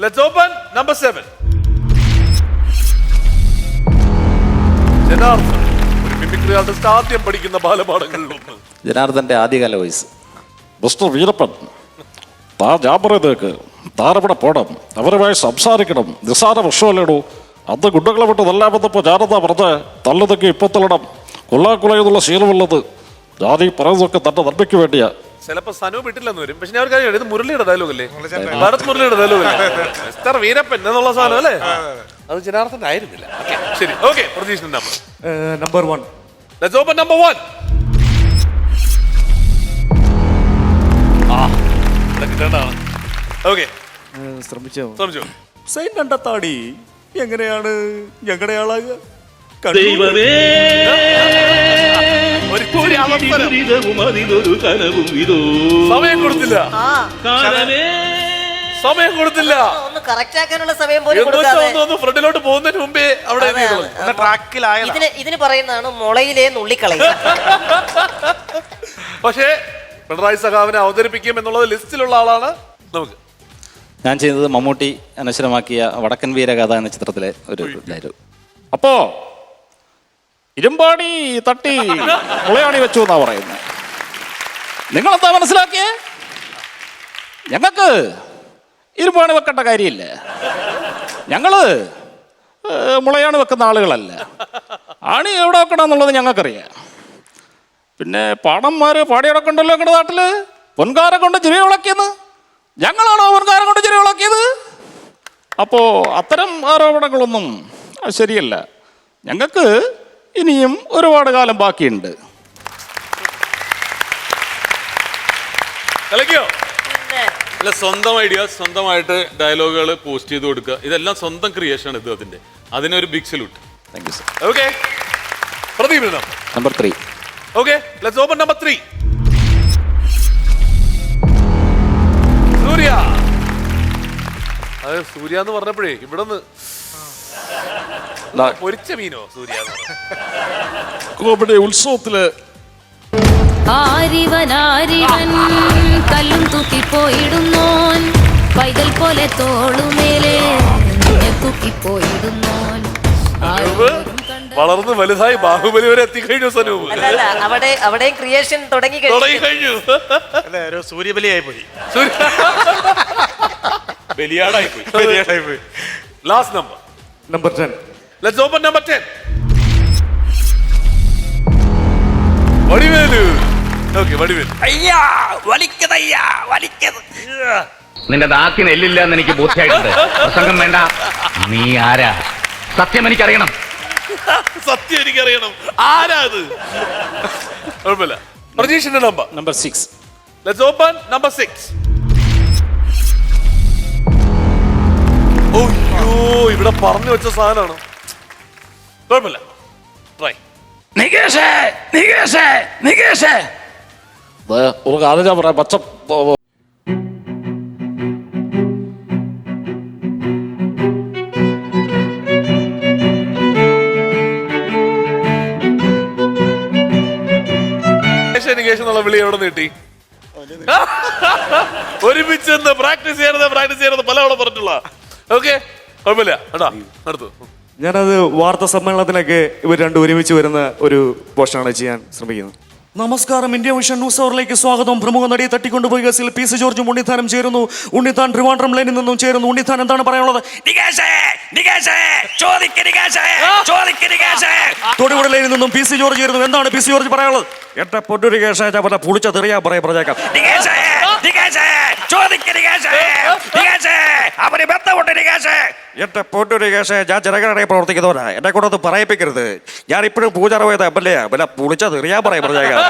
Let's open number seven Janardhan ഒരു mimicry artist ആദ്യം പഠിക്കുന്ന ബാലപാഠങ്ങളിലൊന്ന്. ജനാർദ്ദന്റെ ആദ്യകാല വയസ്സ് മിസ്റ്റർ വീരപ്പൻ താ പോടം താരവിടെ പോണം അവരുമായി സംസാരിക്കണം നിസ്സാര വിഷമല്ലേടൂ അന്ന് ഗുണ്ടകളെ വിട്ട് തല്ലാമെന്നപ്പോ ഞാനെന്താ പറഞ്ഞ തല്ലതൊക്കെ ഇപ്പൊ തള്ളണം കൊള്ളാക്കുള്ള ശീലമുള്ളത്. ഞാൻ ഈ പറയുന്നതൊക്കെ തന്റെ നന്മയ്ക്ക് വേണ്ടിയാ. ചിലപ്പോ സനു വിട്ടില്ലെന്ന് വരും. പക്ഷെ ഞാൻ ഒരു കാര്യം ഇത് മുരളിയുടെ ഡയലോഗ് അല്ലേ ഭരത് മുരളിയുടെ ഡയലോഗ് അല്ലേ മിസ്റ്റർ വീരപ്പൻ എന്നുള്ള സാധനം അല്ലേ? അത് ജനാർദ്ദൻ ആയിരുന്നില്ല. Okay, ശരി. Okay Pratheeksha number one Let's open number one ആ ഇവിടെ കിട്ടേണ്ടതാണ്. ഓക്കെ. ശ്രമിച്ചോ? ശ്രമിച്ചു. സൈൻ കണ്ടെത്താടി എങ്ങനെയാണ് ഞങ്ങളുടെ ആളാകുക? ദൈവമേ! കനവും ഇതോ. സമയം കൊടുത്തില്ല. ആ. കാലമേ. സമയം കൊടുത്തില്ല. ഒന്ന് കറക്റ്റ് ആക്കാനുള്ള സമയം പോലും എന്ന് വെച്ചാൽ കൊടുക്കാതെ. ഒന്ന് ഒന്ന് ഫ്രണ്ടിലോട്ട് പോകുന്നതിന് മുമ്പേ അവിടെ. ട്രാക്കിലായ ഇതിന് പറയുന്നതാണ് മുളയിലെ നുള്ളിക്കളയ പക്ഷേ പിണറായി സഖാവിനെ അവതരിപ്പിക്കും എന്നുള്ളത് ലിസ്റ്റിലുള്ള ആളാണ് നമുക്ക്. ഞാൻ ചെയ്തത് മമ്മൂട്ടി അനശ്വരമാക്കിയ വടക്കൻ വീരകഥ എന്ന ചിത്രത്തിലെ ഒരു ഇതായിരുന്നു അപ്പോ ഇരുമ്പാടി തട്ടി മുളയാണി വെച്ചു എന്നാ പറയുന്നത് നിങ്ങളെന്താ മനസ്സിലാക്കിയേ? ഞങ്ങൾക്ക് ഇരുമ്പാണി വെക്കേണ്ട കാര്യമില്ല? ഞങ്ങൾ മുളയാണി വെക്കുന്ന ആളുകളല്ല. ആണി എവിടെ വെക്കണം എന്നുള്ളത് ഞങ്ങൾക്കറിയാം. പിന്നെ പാടന്മാര് പാടിയടക്കണ്ടല്ലോ ഞങ്ങളുടെ നാട്ടിൽ? പൊൻകാരം കൊണ്ട് ചിരി വിളക്കിയെന്ന്? ഞങ്ങളാണോ പൊൻകാരം കൊണ്ട് ചിരി വിളക്കിയത്? അപ്പോ അത്തരം ആരോപണങ്ങളൊന്നും ശരിയല്ല. ഞങ്ങൾക്ക് ഇനിയും ഒരുപാട് കാലം ബാക്കിയുണ്ട്. കളിക്കോ? അല്ല സ്വന്തം ഐഡിയ സ്വന്തമായിട്ട് ഡയലോഗുകൾ പോസ്റ്റ് ചെയ്ത് കൊടുക്കുക. ഇതെല്ലാം സ്വന്തം ക്രിയേഷൻ ആണ് അതിന്റെ അതിനൊരു big salute thank you sir okay Pradeep number. Three okay let's open number three Surya. അത് സൂര്യ എന്ന് പറഞ്ഞപ്പോഴേ ഇവിടെ നിന്ന് പൊരിച്ച മീനോ സൂര്യ? കോമഡി ഉത്സവത്തിൽ ആരിവൻ ആരിവൻ കല്ലും തൂക്കിപ്പോയിടുന്നോൻ പൈതൽ പോലെ തോളുമേലെ നിന്നെ തൂക്കിപ്പോയിടുന്നോൻ സനൂപ് വളർന്ന് വലുതായി ബാഹുബലി വരെ എത്തിക്കഴിഞ്ഞു സനൂപ്. അല്ല അല്ല അവിടെ അവിടെയും ക്രിയേഷൻ തുടങ്ങി തുടങ്ങി കഴിഞ്ഞു. കഴിഞ്ഞു അല്ലെ ഒരു സൂര്യബലിയായി പോയി സൂര്യ ബലിയാടായി പോയി ബലിയാടായി പോയി last number number ten let's open number 10 Vadivelu. Okay Vadivelu. അയ്യാ വലിക്കതയ്യാ വലിക്കത്. നിന്റെ നാക്കിന് എല്ലില്ല എന്ന് എനിക്ക് ബോധ്യമായിട്ടുണ്ട് പ്രസംഗം വേണ്ട. നീ ആരാ? സത്യം എനിക്കറിയണം. സത്യം എനിക്കറിയണം. ആരാ അത്? കുഴപ്പമില്ല. പ്രതീക്ഷന്റെ number number six let's open number six ഓയ്യോ ഇവിടെ പറഞ്ഞു വെച്ച സാധനമാണ്? കുഴപ്പമില്ല. ട്രൈ നികേഷേ നികേഷേ നികേഷേ. ദേ, അത് ഞാൻ പറയാം. പച്ച നികേഷ് എന്നുള്ള വിളി എവിടെ നീട്ടി ഒരുമിച്ച് പ്രാക്ടീസ് ചെയ്യരുത് പ്രാക്ടീസ് ചെയ്യരുത്. പലവണ പറഞ്ഞിട്ടുള്ള ഓക്കെ കുഴപ്പമില്ല. കേട്ടാ നടത്തു. ഞാനത് വാർത്താ സമ്മേളനത്തിനൊക്കെ ഇവർ രണ്ടും ഒരുമിച്ച് വരുന്ന ഒരു പോഷനാണ് ചെയ്യാൻ ശ്രമിക്കുന്നത്. നമസ്കാരം. ഇന്ത്യ വിഷൻ ന്യൂസ് അവറിലേക്ക് സ്വാഗതം. പ്രമുഖ നടിയെ തട്ടിക്കൊണ്ടുപോയി. കേസിൽ പി സി ജോർജും ഉണ്ണിത്താനും ചേരുന്നു. ഉണ്ണിത്താൻ ട്രിവാൻഡ്രം ലൈനിൽ നിന്നും ചേരുന്നു. ഉണ്ണിത്താൻ എന്താണ് പറയാനുള്ളത്? തൊടുപുഴ ലൈനിൽ നിന്നും പി സി ജോർജ് ചേരുന്നു. എന്താണ് പി സി ജോർജ് പറയാനുള്ളത്? എട്ട പൊട്ടൊരു പറഞ്ഞ പുളിച്ച തെറിയാ പറയാ പറഞ്ഞേക്കാം നികേഷേ നികേഷേ ചോദിക്ക് നികേഷേ നികേഷേ അവന് ബന്ധമുണ്ട് എന്റെ കേശ ഞാൻ ജനങ്ങളുടെ പ്രവർത്തിക്കുന്നവരാ എന്നെ കൊണ്ടൊന്നും പറയിപ്പിക്കരുത്. ഞാൻ ഇപ്പോഴും പൂജാറ പോയത് എം എൽ എ പിന്നെ പുളിച്ചത് എറിയാൻ പറയാ പറഞ്ഞേക്കാം